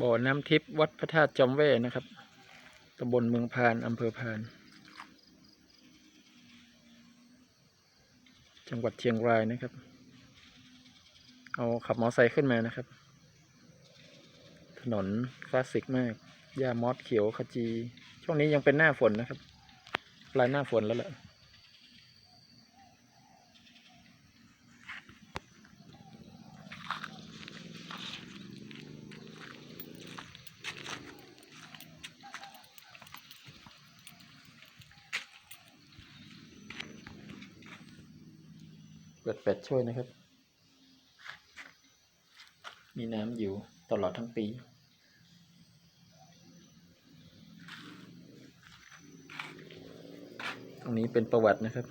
บ่อน้ำทิพย์วัดพระธาตุจอมแว่นะครับตำบลเมืองพานอำเภอพาน จังหวัดเชียงรายนะครับ เอาขับมอไซค์ขึ้นมานะครับ ถนนคลาสสิกมากหญ้ามอสเขียวขจี ช่วงนี้ยังเป็นหน้าฝนนะครับ ปลายหน้าฝนแล้วแหละ ดเป็ดช่วยนะครับ มีน้ำอยู่ตลอดทั้งปี ตรงนี้เป็นประวัตินะครับ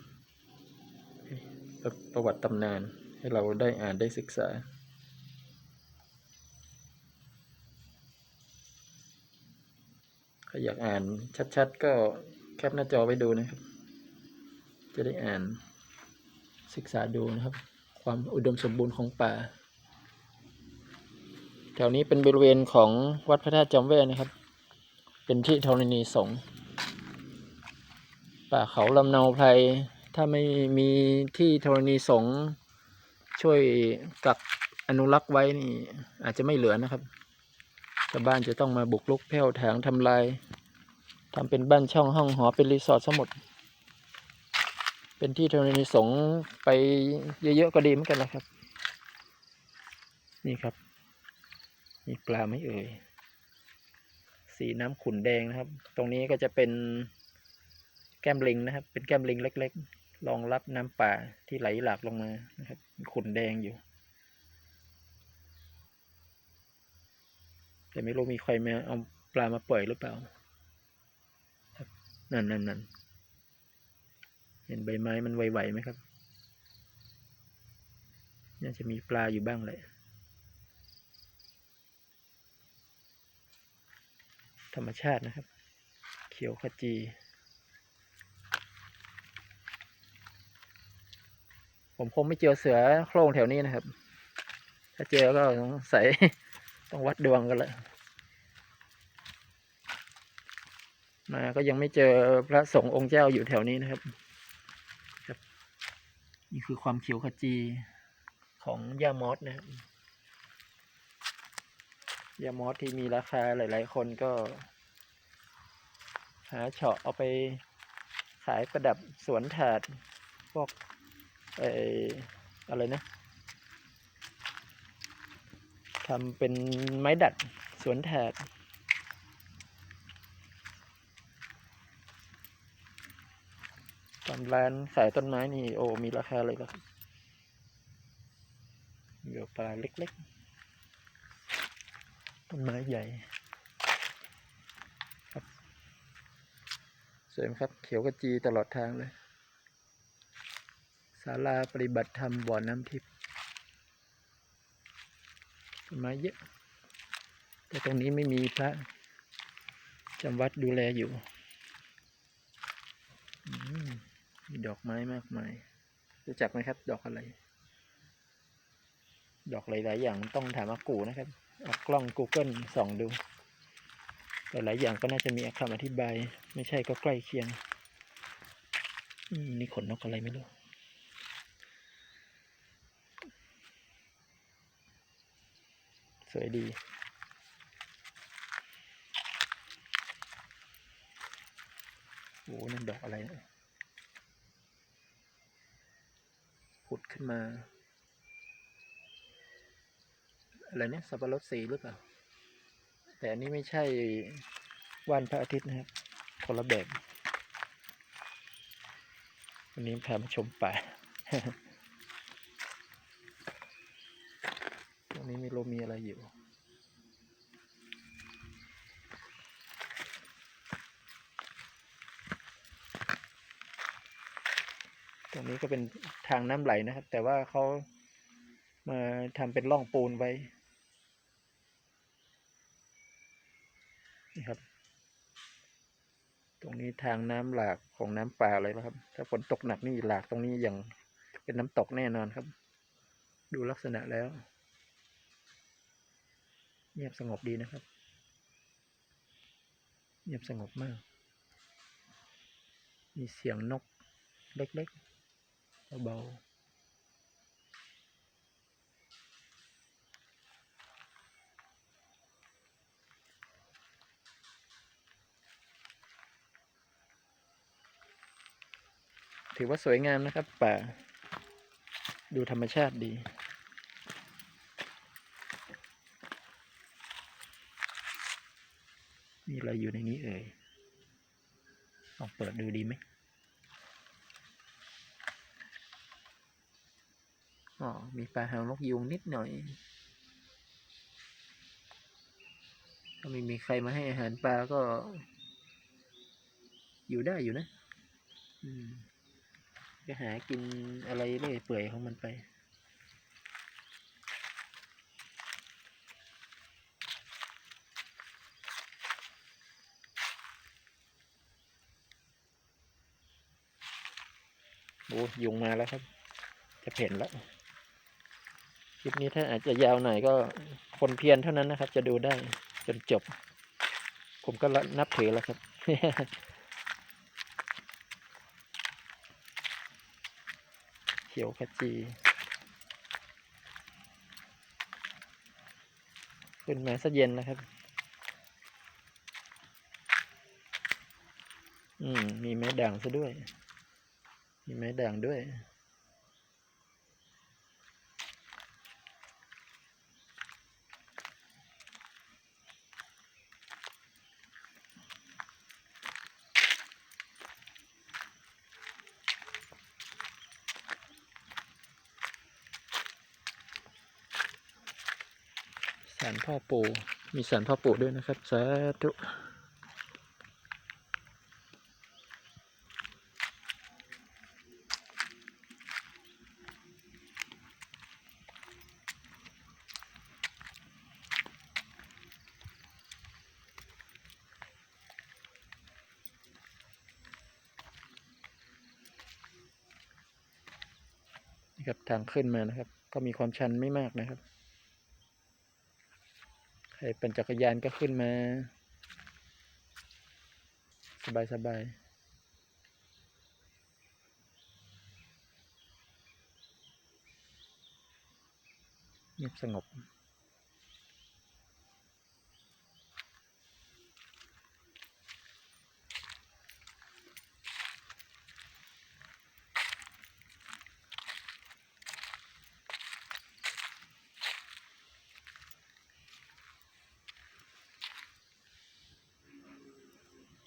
ประวัติตำนานให้เราได้อ่านได้ศึกษาอยากอ่านชัดๆ ก็แคปหน้าจอไว้ดูนะครับ จะได้อ่าน ศึกษาดูนะครับ ความอุดมสมบูรณ์ของป่า แถวนี้เป็นบริเวณของวัดพระธาตุจอมแว่นะครับ เป็นที่ธรณีสงฆ์ป่าเขาลำเนาไพรถ้าไม่มีที่ธรณีสงฆ์ช่วยกักอนุรักษ์ไว้นี่ อาจจะไม่เหลือนะครับชาวบ้านจะต้องมาบุกรุกแผ่วถางทำลายทำเป็นบ้านช่องห้องหอเป็นรีสอร์ทสมุด เป็นที่ธรณีสงไปเยอะๆก็ดีเหมือนกันนะครับ นี่ครับ มีปลาไม่เอ่ย สีน้ำขุ่นแดงนะครับ ตรงนี้ก็จะเป็นแก้มลิงนะครับ เป็นแก้มลิงเล็กๆรองรับน้ำป่าที่ไหลหลากลงมานะครับขุ่นแดงอยู่แต่ไม่รู้มีใครมาเอาปลามาปล่อยหรือเปล่านั่นนั่นนั่น เห็นใบไม้มันไหวๆไหมครับน่าจะมีปลาอยู่บ้างแหละธรรมชาตินะครับ เขียวขจี ผมคงไม่เจอเสือโคร่งแถวนี้นะครับ ถ้าเจอก็สงสัยต้องวัดดวงกันละมาก็ยังไม่เจอพระสงฆ์องค์เจ้าอยู่แถวนี้นะครับ นี่คือความเขียวขจีของย่ามอสนะครับย่ามอสที่มีราคาหลาย ๆ คนก็ หาเฉาะเอาไปขายประดับสวนถาด พวกเอออะไรนะทำเป็นไม้ดัดสวนถาด ตามร้านขายต้นไม้นี่โอ้มีราคาเลยครับเหยื่อปลาเล็กๆ ต้นไม้ใหญ่ครับสวยครับเขียวกระจีตลอดทางเลยศาลาปฏิบัติธรรมบ่อน้ำทิพย์ต้นไม้เยอะ แต่ตรงนี้ไม่มีพระจำวัดดูแลอยู่ อืม มีดอกไม้มากมายรู้จักไหมครับ ดอกอะไร ดอกหลาย ๆ อย่างต้องถามอากูนะครับเอากล้อง Google ส่องดูหลายๆอย่างก็น่าจะมีคำอธิบาย ไม่ใช่ก็ใกล้เคียงนี่ขนนกอะไรไม่รู้สวยดี โอ้นั่นดอกอะไรนะ ผุดขึ้นมา อะไรเนี่ยสับปะรดสีหรือเปล่า แต่อันนี้ไม่ใช่วันพระอาทิตย์นะครับคนละแบบวันนี้พามาชมป่าตรงนี้มีโลมีอะไรอยู่ รงนี้ก็เป็นทางน้ำไหลนะครับ แต่ว่าเขามาทำเป็นร่องปูนไว้นี่ครับ ตรงนี้ทางน้ำหลากของน้ำป่าเลยนะครับ ถ้าฝนตกหนักนี่หลากตรงนี้อย่างเป็นน้ำตกแน่นอนครับ ดูลักษณะแล้ว เงียบสงบดีนะครับ เงียบสงบมาก มีเสียงนกเล็กๆ เบาถือว่าสวยงามนะครับ ป่า ดูธรรมชาติดี มีอะไรอยู่ในนี้เอ่ยลองเปิดดูดีไหม อ๋อ มีปลาหางนกยูงนิดหน่อย ถ้าไม่มีใครมาให้อาหารปลาก็ อยู่ได้อยู่นะ อืมก็หากินอะไรเรื่อยเปื่อยของมันไปโอ้ยุงมาแล้วครับ จะเห็นแล้ว คลิปนี้ถ้าอาจจะยาวหน่อยก็คนเพียรเท่านั้นนะครับ จะดูได้จนจบ ผมก็นับถือแล้วครับเขียวขจี ขึ้นมาซะเย็นนะครับ อืม มีไม้ด่างซะด้วย มีไม้ด่างด้วยารพ่อปู่มีสารพ่อปู่ด้วยนะครับสาธุนี่ครับทางขึ้นมานะครับ ก็มีความชันไม่มากนะครับ ใครเป็นจักรยานก็ขึ้นมา สบายสบายเงียบสงบ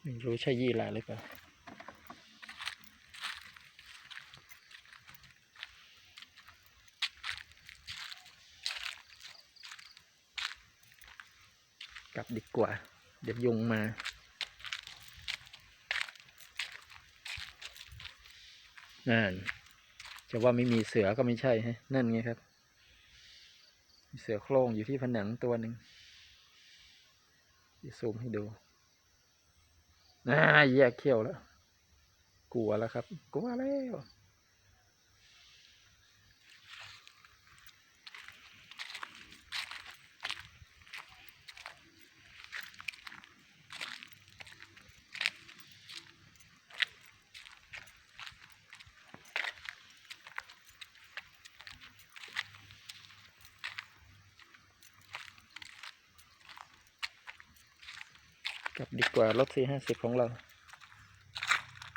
ไม่รู้ใช่ยี่หร่าหรือเปล่ากลับดีกว่า เดี๋ยวยุงมา นั่น จะว่าไม่มีเสือก็ไม่ใช่ฮะ นั่นไงครับ เสือโคร่งอยู่ที่ผนังตัวหนึ่งจะซูมให้ดู น่าแยกเขี้ยวแล้ว กลัวแล้วครับ กลัวแล้ว กลับดีกว่ารถสี่ห้าสิบของเรา